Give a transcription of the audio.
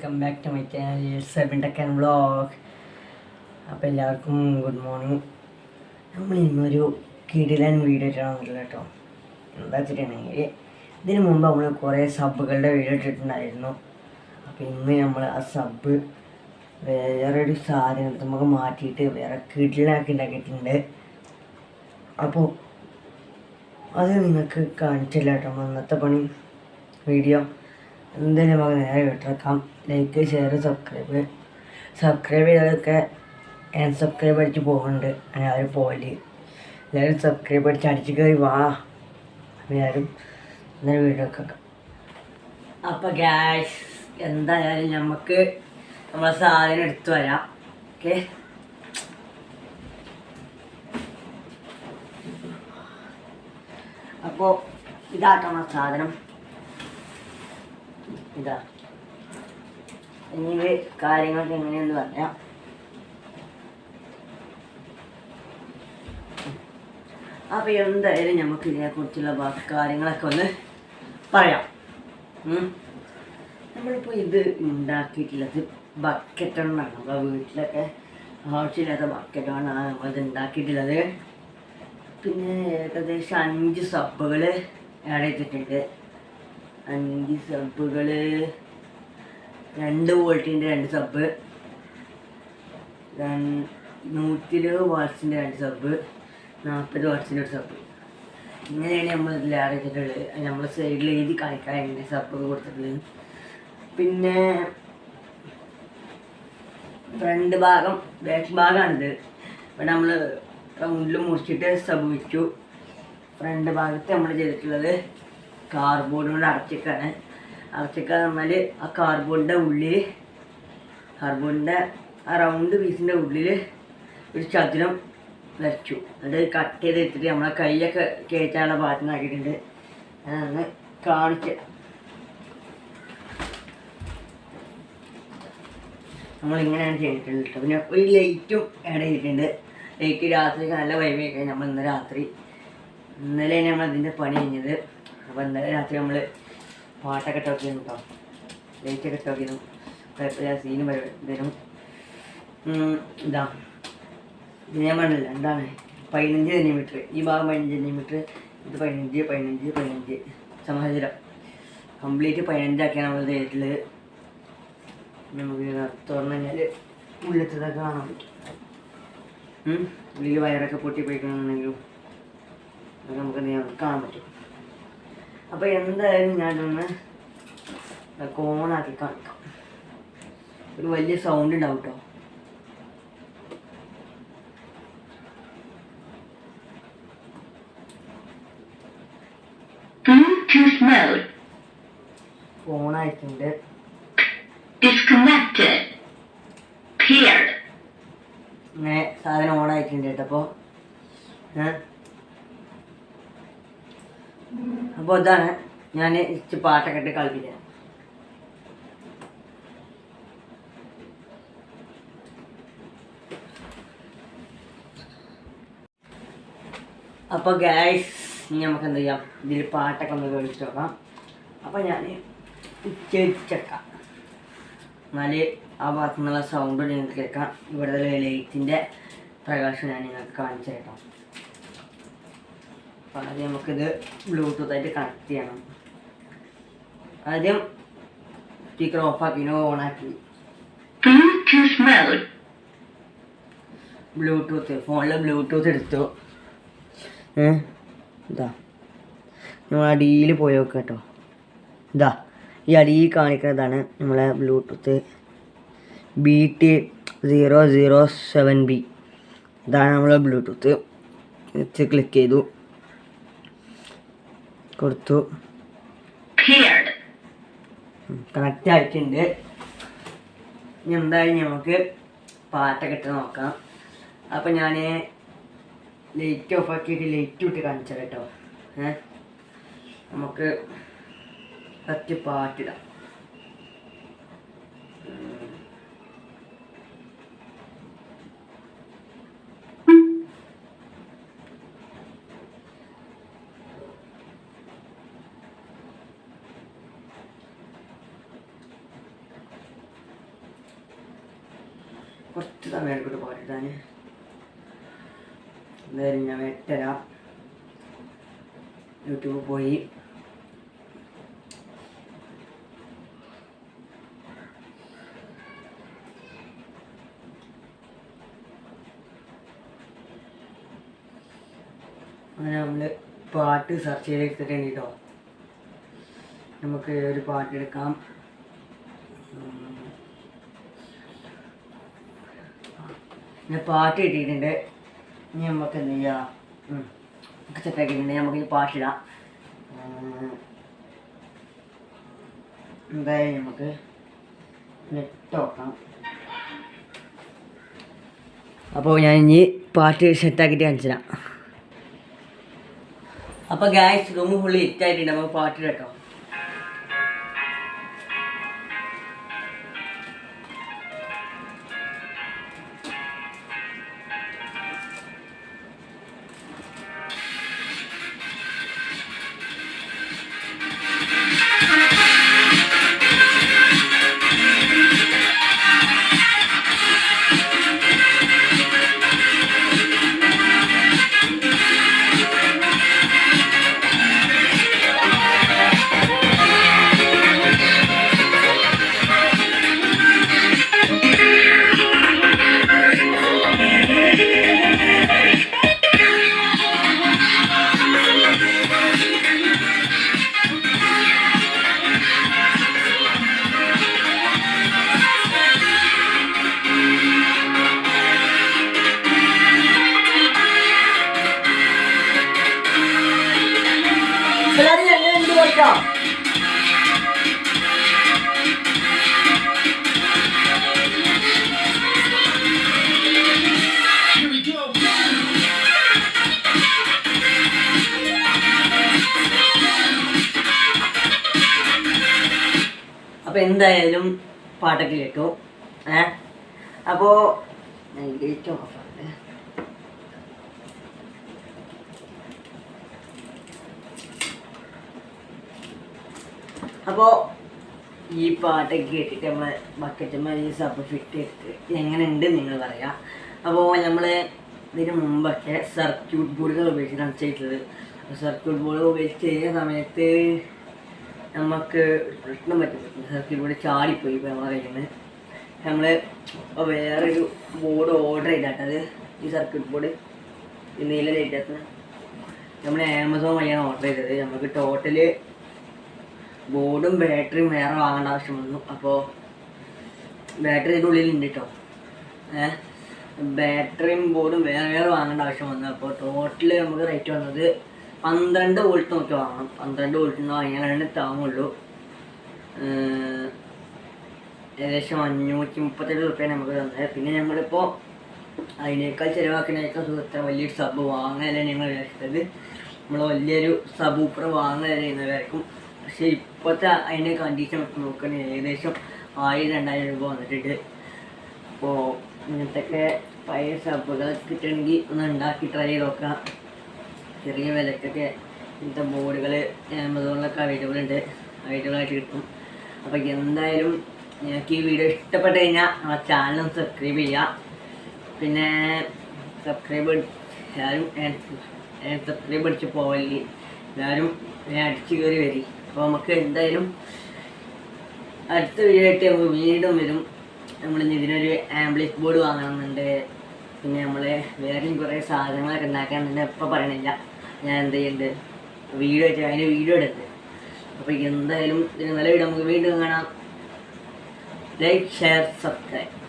Welcome back to my channel seven ടെക്കൻ vlog അപ്പോൾ എല്ലാവർക്കും good morning നമ്മൾ ഇന്നൊരു കിടിലൻ വീഡിയോ ഇട്ടാണെന്നില്ല കേട്ടോ. എന്താ വെച്ചിട്ടുണ്ടെങ്കിൽ ഇതിന് മുമ്പ് നമ്മൾ കുറേ സബ്ബുകളുടെ വീഡിയോ ഇട്ടിട്ടുണ്ടായിരുന്നു. അപ്പോൾ ഇന്ന് നമ്മൾ ആ സബ് വേറൊരു സാധനത്തിൽ നമുക്ക് മാറ്റിയിട്ട് വേറെ കിടിലാക്കി ഉണ്ടാക്കിയിട്ടുണ്ട്. അപ്പോൾ അത് നിങ്ങൾക്ക് കാണിച്ചില്ല കേട്ടോ. അന്നത്തെ പണി വീഡിയോ എന്തായാലും നമുക്ക് നേരെ വിട്ടേക്കാം ലൈക്ക് ഷെയർ സബ്സ്ക്രൈബ് സബ്സ്ക്രൈബ് ചെയ്തതൊക്കെ സബ്സ്ക്രൈബ് അടിച്ച് പോകുന്നുണ്ട് ആരും പോകൽ എല്ലാവരും സബ്സ്ക്രൈബ് അടിച്ച് അടിച്ച് കയറി വാ. എല്ലാവരും ഇന്നലെ വീഡിയോ ഒക്കെ അപ്പോൾ ഗ്യാസ് എന്തായാലും നമുക്ക് നമ്മളെ സാധനം എടുത്തു വരാം. ഓക്കെ അപ്പോൾ ഇതാട്ടോ നമ്മളെ സാധനം. ഇതാ. ഇനി കാര്യങ്ങളൊക്കെ എങ്ങനെയെന്ന് പറയാം അപ്പോൾ എന്തായാലും നമുക്ക് ഇതിനെക്കുറിച്ചുള്ള ബാക്കി കാര്യങ്ങളൊക്കെ ഒന്ന് പറയാം. ഉം. നമ്മളിപ്പോൾ ഇത് ഉണ്ടാക്കിയിട്ടുള്ളത് ബക്കറ്റ് കൊണ്ടാണ് നമ്മളെ വീട്ടിലൊക്കെ ആവശ്യമില്ലാത്ത ബക്കറ്റ് കൊണ്ടാണ് നമ്മളിത് ഉണ്ടാക്കിയിട്ടുള്ളത്. പിന്നെ ഏകദേശം അഞ്ച് സബ്ബുകൾ ആഡ് ചെയ്തിട്ടുണ്ട്. അഞ്ച് സബുകൾ രണ്ട് വോൾട്ടിന്റെ രണ്ട് സബ്. നൂറ്റി ഇരുപത് വാട്സിന്റെ രണ്ട് സബ്. നാൽപ്പത് വാട്സിന്റെ ഒരു സബ്. ഇങ്ങനെയാണ് നമ്മൾ ഇതിൽ നമ്മൾ സൈഡിൽ എഴുതി കാണിക്കാൻ എങ്ങനെ സബ് കൊടുത്തിട്ടുള്ളത്. പിന്നെ ഫ്രണ്ട് ഭാഗം ബാക്ക് ഭാഗമാണിത് ഇവിടെ നമ്മൾ റൗണ്ടിൽ മുറിച്ചിട്ട് സബ് വെച്ചു. ഫ്രണ്ട് ഭാഗത്ത് നമ്മൾ ചെയ്തിട്ടുള്ളത് കാർബോർഡ് കൊണ്ട് അടച്ചിക്കാണ് അടച്ചിക്ക നമ്മൾ ആ കാർബോണിന്റെ ഉള്ളിൽ കാർബോണിന്റെ ആ റൗണ്ട് പീസിന്റെ ഉള്ളിൽ ഒരു ചതുരം വരച്ചു. അത് കട്ട് ചെയ്ത് എടുത്തിട്ട് നമ്മളെ കൈയൊക്കെ കയറ്റാനുള്ള ഭാഗത്തുനിന്നാക്കിയിട്ടുണ്ട് അതൊന്ന് കാണിച്ച്. നമ്മളിങ്ങനെയാണ് ചെയ്തിട്ടുള്ളത് കേട്ടോ. പിന്നെ ഒരു ലൈറ്റും ആഡ് ചെയ്തിട്ടുണ്ട്. ലൈറ്റ് രാത്രി നല്ല വൈബൊക്കെ നമ്മൾ ഇന്ന് രാത്രി ഇന്നലെയാണ് നമ്മൾ അതിന്റെ പണി കഴിഞ്ഞത്. അപ്പോൾ ഇന്നലെ രാത്രി നമ്മൾ പാട്ടൊക്കെ ടോക്കിയിരുന്നു കേട്ടോ ലൈറ്റൊക്കെ ടോക്കിയിരുന്നു കുഴപ്പമില്ല സീനും വരും ഇതാ. ഇത് ഞാൻ പറഞ്ഞില്ല എന്താണ്? പതിനഞ്ച് സെന്റിമീറ്റർ ഈ ഭാഗം പതിനഞ്ച് സെന്റിമീറ്റർ ഇത് പതിനഞ്ച് പതിനഞ്ച് പതിനഞ്ച്. സമാചരം കംപ്ലീറ്റ് പതിനഞ്ചാക്കിയാണ് നമ്മൾ ചെയ്തിട്ടുള്ളത് നമുക്ക് തുറന്നു കഴിഞ്ഞാൽ ഉള്ളിലത്തതൊക്കെ കാണാൻ പറ്റും. ഉള്ളിൽ വയറൊക്കെ പൊട്ടി പോയിക്കണമെന്നുണ്ടെങ്കിലും അതൊക്കെ നമുക്ക് കാണാൻ പറ്റും. അപ്പോൾ എന്തായാലും ഞാനൊന്ന് കോണാക്കി കാണിക്കാം. ഒരു വലിയ സൗണ്ട് ഉണ്ടാവും കേട്ടോ. ഇങ്ങനെ സാധനം ഓണായിട്ടുണ്ട് കേട്ടപ്പോ അപ്പോൾ അപ്പോൾ ഇതാണ് ഞാൻ ഇച്ച് പാട്ടൊക്കെ ഇട്ട് കളിപ്പിക്കാൻ അപ്പോൾ ഗ്യാസ് ഇനി നമുക്ക് എന്ത് ചെയ്യാം? ഇതിൽ പാട്ടൊക്കെ ഒന്ന് കളിച്ച് നോക്കാം. അപ്പോൾ ഞാൻ ഉച്ചക്കാം എന്നാൽ ആ ഭാഗത്തു നിന്നുള്ള സൗണ്ട് നിങ്ങൾക്ക് കേൾക്കാം. ഇവിടുത്തെ ലൈറ്റിന്റെ പ്രകാശം ഞാൻ നിങ്ങൾക്ക് കാണിച്ചു അപ്പോൾ ആദ്യം നമുക്കിത് ബ്ലൂടൂത്ത് ആയിട്ട് കണക്ട് ചെയ്യണം. ആദ്യം സ്പീക്കർ ഓഫാക്കി ഓണാക്കി mode. ബ്ലൂടൂത്ത് ഫോണിൽ ബ്ലൂടൂത്ത് എടുത്തു. ഇതാ. നമ്മൾ അടിയിൽ പോയി നോക്കുക കേട്ടോ. ഇതാ. ഈ അടിയിൽ കാണിക്കുന്നതാണ് നമ്മളെ Bluetooth B T zero zero seven B ഇതാണ് നമ്മളെ ബ്ലൂടൂത്ത് വെച്ച് ക്ലിക്ക് ചെയ്തു. കൊടുത്തു. കണക്റ്റ് ആയിട്ടുണ്ട്. ഇനി എന്തായാലും നമുക്ക് പാട്ടൊക്കെ ഇട്ട് നോക്കാം. അപ്പം ഞാൻ ലൈറ്റ് ഓഫ് ആക്കിയിട്ട് ലൈറ്റ് ഇട്ട് കാണിച്ചാലോ കേട്ടോ ഏ? നമുക്ക് ഫസ്റ്റ് പാട്ടിടാം സമയം എടുക്കട്ടെ പോരട്ടാന് എന്തായാലും ഞാൻ എട്ടര. യൂട്യൂബിൽ പോയി. അങ്ങനെ നമ്മൾ പാട്ട് സെർച്ച് ചെയ്തെടുത്തിട്ടുണ്ട് കേട്ടോ നമുക്ക് ഒരു പാട്ട് എടുക്കാം. പിന്നെ പാട്ട് കിട്ടിയിട്ടുണ്ട്. ഇനി നമുക്ക് എന്ത് ചെയ്യാം. നമുക്ക് സെറ്റാക്കിയിട്ടുണ്ട് നമുക്ക് ഈ പാട്ടിടാം. എന്തായാലും നമുക്ക് നെറ്റ് നോക്കാം അപ്പോൾ ഞാൻ ഇനി പാട്ട് സെറ്റാക്കിയിട്ട് കാണിച്ചു തരാം. അപ്പോൾ ഗ്യാസ് റൂം ഫുള്ള് ഇറ്റായിട്ടുണ്ട് നമുക്ക് പാട്ടിടാം കേട്ടോ. അപ്പൊ എന്തായാലും പാട്ടൊക്കെ കേട്ടു ഏ? അപ്പോ ഓഫ് അപ്പോൾ ഈ പാട്ടൊക്കെ കേട്ടിട്ട് നമ്മൾ ബക്കറ്റമ്മ ഈ സബ് ഫിറ്റ് ചെയ്തിട്ട് എങ്ങനെയുണ്ട് നിങ്ങൾ പറയാം. അപ്പോൾ നമ്മൾ ഇതിന് മുമ്പൊക്കെ സർക്യൂട്ട് ബോർഡുകൾ ഉപയോഗിച്ചിട്ടാണ് ചെയ്തിട്ടുള്ളത് സർക്യൂട്ട് ബോർഡ് ഉപയോഗിച്ച് ചെയ്യുന്ന സമയത്ത് നമുക്ക് പ്രശ്നം പറ്റും സർക്യൂട്ട് ബോർഡ് ചാടിപ്പോയി ഇപ്പോൾ നമ്മളെ നിന്ന് നമ്മൾ വേറൊരു ബോർഡ് ഓർഡർ ചെയ്തിട്ടത് ഈ സർക്യൂട്ട് ബോർഡ് നീല ലൈറ്റത്ത് നമ്മൾ ആമസോൺ വഴിയാണ് ഓർഡർ ചെയ്തത്. നമുക്ക് ടോട്ടൽ ബോർഡും ബാറ്ററിയും വേറെ വാങ്ങേണ്ട ആവശ്യം വന്നു. അപ്പോൾ ബാറ്ററി ഇതിന്റെ ഉള്ളിലുണ്ട് കേട്ടോ ഏഹ് ബാറ്ററിയും ബോർഡും വേറെ വേറെ വാങ്ങേണ്ട ആവശ്യം വന്നു. അപ്പോൾ ടോട്ടൽ നമുക്ക് റേറ്റ് വന്നത് പന്ത്രണ്ട് വോൾട്ട് നോക്കി വാങ്ങണം. പന്ത്രണ്ട് വോൾട്ടിന് വാങ്ങിയാലാണ് താങ്ങുള്ളൂ. ഏകദേശം അഞ്ഞൂറ്റി മുപ്പത്തെട്ട് റുപ്യാണ് നമുക്ക് തന്നത്. പിന്നെ ഞങ്ങളിപ്പോൾ അതിനേക്കാൾ ചിലവാക്കുന്നതിനേക്കാൾ സുഖത്ര വലിയൊരു സബ് വാങ്ങാനല്ലേ ഞങ്ങൾ വിചാരിച്ചത്. നമ്മൾ വലിയൊരു സബ് ഊപ്പർ വാങ്ങാനല്ലേ ചെയ്യുന്നവരായിരിക്കും പക്ഷേ ഇപ്പോഴത്തെ അതിന്റെ കണ്ടീഷൻ ഒക്കെ നോക്കണേ ഏകദേശം ആയിരം രണ്ടായിരം രൂപ വന്നിട്ടുണ്ട്. അപ്പോൾ ഇങ്ങനത്തെയൊക്കെ പഴയ സബ്ബുകൾ കിട്ടണമെങ്കിൽ ഒന്ന് ഉണ്ടാക്കി ട്രൈ ചെയ്ത് നോക്കാം ചെറിയ വിലക്കൊക്കെ ഇങ്ങനത്തെ ബോർഡുകൾ ആമസോണിലൊക്കെ അവൈലബിൾ ഉണ്ട്. അവൈലബിൾ ആയിട്ട് കിട്ടും. അപ്പോൾ എന്തായാലും നിങ്ങൾക്ക് ഈ വീഡിയോ ഇഷ്ടപ്പെട്ട് കഴിഞ്ഞാൽ ആ ചാനൽ സബ്സ്ക്രൈബ് ചെയ്യുക. പിന്നെ സബ്സ്ക്രൈബ് എല്ലാവരും സബ്സ്ക്രൈബ് അടിച്ച് പോവല്ലേ? എല്ലാവരും അടിച്ച് കയറി വരി. അപ്പോൾ നമുക്ക് എന്തായാലും അടുത്ത വീഡിയോ ആയിട്ട് നമുക്ക് വീണ്ടും വരും. നമ്മൾ ഇതിനൊരു ആംബ്ലിക് ബോർഡ് വാങ്ങണമെന്നുണ്ട് പിന്നെ നമ്മൾ വേറെയും കുറേ സാധനങ്ങളൊക്കെ ഉണ്ടാക്കാനുണ്ട്. എപ്പോൾ പറയണില്ല. ഞാൻ എന്ത് ചെയ്യുന്നുണ്ട് വീഡിയോ ആയിട്ട് അതിന് വീഡിയോ എടുത്ത് അപ്പോൾ എന്തായാലും ഇതിന് നല്ല വീഡിയോ. നമുക്ക് വീണ്ടും കാണാം. Like share subscribe